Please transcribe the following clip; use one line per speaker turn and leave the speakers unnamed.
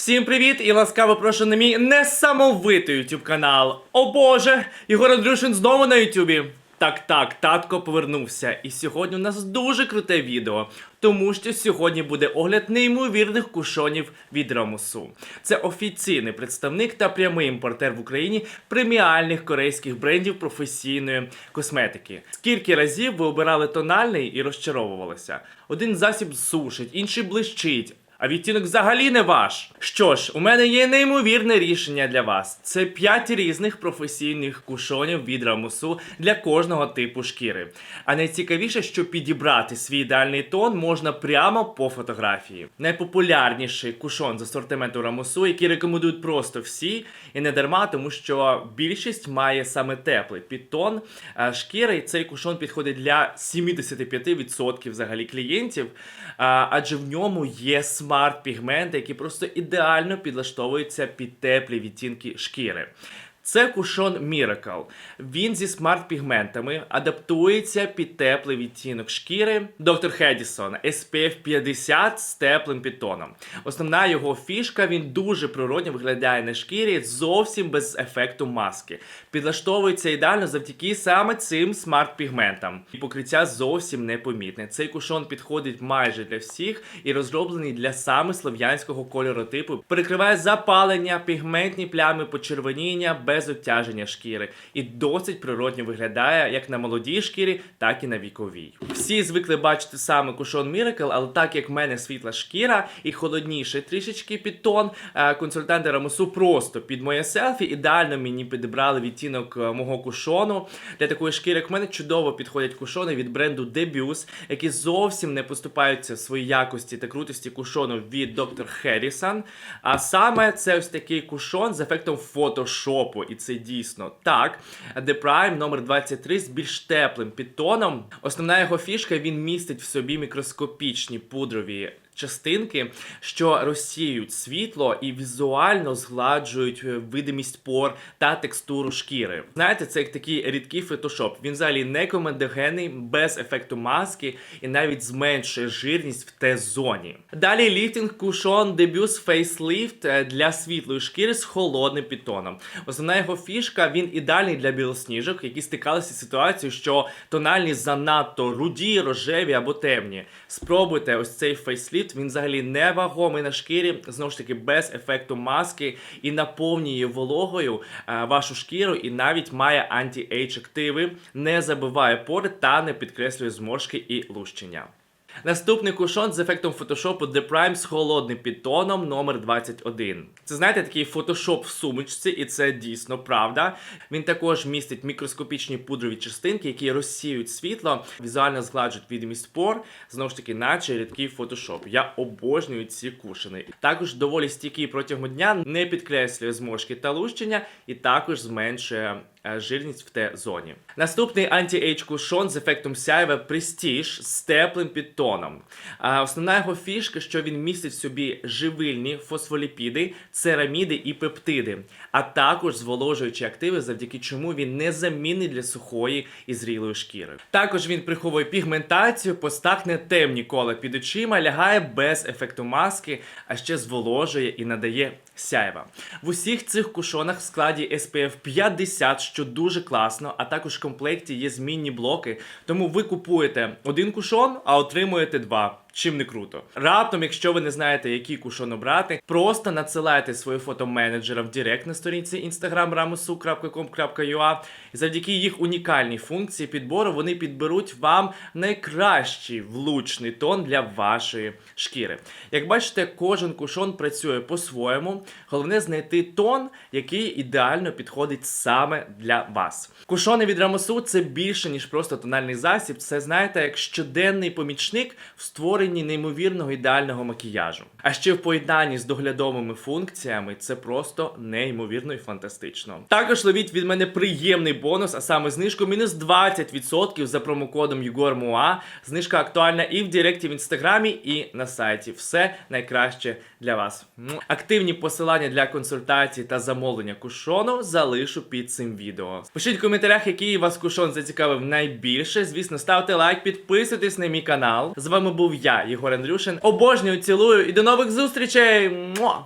Всім привіт і ласкаво прошу на мій несамовитий YouTube канал. О Боже, Ігор Андрюшин знову на Ютубі. Так, так, татко повернувся. І сьогодні у нас дуже круте відео, тому що сьогодні буде огляд неймовірних кушонів від Рамусу. Це офіційний представник та прямий імпортер в Україні преміальних корейських брендів професійної косметики. Скільки разів ви обирали тональний і розчаровувалися? Один засіб сушить, інший блищить. А відтінок взагалі не ваш. Що ж, у мене є неймовірне рішення для вас. Це 5 різних професійних кушонів від рамусу для кожного типу шкіри. А найцікавіше, що підібрати свій ідеальний тон можна прямо по фотографії. Найпопулярніший кушон з асортименту рамусу, який рекомендують просто всі, і не дарма, тому що більшість має саме теплий підтон шкіри, і цей кушон підходить для 75% взагалі клієнтів, адже в ньому є смарт-пігменти, які просто ідеально підлаштовуються під теплі відтінки шкіри. Це кушон Miracle. Він зі смарт-пігментами адаптується під теплий відтінок шкіри. Доктор Хедісон SPF 50 з теплим підтоном. Основна його фішка він дуже природньо виглядає на шкірі, зовсім без ефекту маски. Підлаштовується ідеально завдяки саме цим смарт-пігментам. І покриття зовсім непомітне. Цей кушон підходить майже для всіх і розроблений для саме слов'янського кольоротипу. Перекриває запалення, пігментні плями, почервоніння без обтяження шкіри і досить природньо виглядає як на молодій шкірі, так і на віковій. Всі звикли бачити саме кушон Miracle, але так як в мене світла шкіра і холодніший трішечки підтон, е, консультанти Рамусу просто під моє селфі ідеально мені підібрали відтінок е, мого кушону. Для такої шкіри, як в мене, чудово підходять кушони від бренду Debus, які зовсім не поступаються в своїй якості та крутості кушону від Dr. Harrison. А саме це ось такий кушон з ефектом фотошопу, і це дійсно так. The Prime номер 23 з більш теплим підтоном. Основна його фішка він містить в собі мікроскопічні пудрові. Частинки, що розсіюють світло і візуально згладжують е, видимість пор та текстуру шкіри. Знаєте, це як такий рідкий фотошоп. Він взагалі не комедогенний, без ефекту маски і навіть зменшує жирність в Т-зоні. Далі ліфтинг кушон Debus Facelift е, для світлої шкіри з холодним підтоном. Основна його фішка він ідеальний для білосніжок, які стикалися з ситуацією, що тональні занадто руді, рожеві або темні. Спробуйте ось цей фейсліфт, він взагалі не вагомий на шкірі, знову ж таки без ефекту маски і наповнює вологою е, вашу шкіру, і навіть має анті-ейдж активи, не забиває пори та не підкреслює зморшки і лущення. Наступний кушон з ефектом фотошопу The Prime з холодним підтоном номер 21. Це знаєте такий фотошоп в сумочці, і це дійсно правда. Він також містить мікроскопічні пудрові частинки, які розсіюють світло, візуально згладжують відомість пор. Знову ж таки, наче рідкий фотошоп. Я обожнюю ці кушини. Також доволі стійкий протягом дня, не підкреслює зморшки та лущення, і також зменшує жирність в Т-зоні. Наступний анті-ейдж кушон з ефектом сяйва Prestige з теплим підтоном. Основна його фішка, що він містить в собі живильні фосфоліпіди, цераміди і пептиди, а також зволожуючі активи, завдяки чому він незамінний для сухої і зрілої шкіри. Також він приховує пігментацію, постакне темні кола під очима, лягає без ефекту маски, а ще зволожує і надає сяйва. В усіх цих кушонах в складі SPF 50, що дуже класно, а також в комплекті є змінні блоки. Тому ви купуєте один кушон, а отримуєте два. Чим не круто. Раптом, якщо ви не знаєте, який кушон обрати, просто надсилайте своє фото менеджера в Директ на сторінці Instagram ramusu.com.ua завдяки їх унікальній функції підбору вони підберуть вам найкращий влучний тон для вашої шкіри. Як бачите, кожен кушон працює по-своєму. Головне знайти тон, який ідеально підходить саме для вас. Кушони від Рамусу це більше ніж просто тональний засіб. Це знаєте, як щоденний помічник в створенні неймовірного ідеального макіяжу. А ще в поєднанні з доглядовими функціями це просто неймовірно і фантастично. Також ловіть від мене приємний бонус, а саме знижку мінус 20% за промокодом YugorMua. Знижка актуальна і в Директі в інстаграмі, і на сайті. Все найкраще для вас. Активні посилання для консультацій та замовлення кушону залишу під цим відео. Пишіть в коментарях, який вас кушон зацікавив найбільше. Звісно, ставте лайк, підписуйтесь на мій канал. З вами був я, Єгор Андрюшин. Обожнюю, цілую і до нових зустрічей! Муа!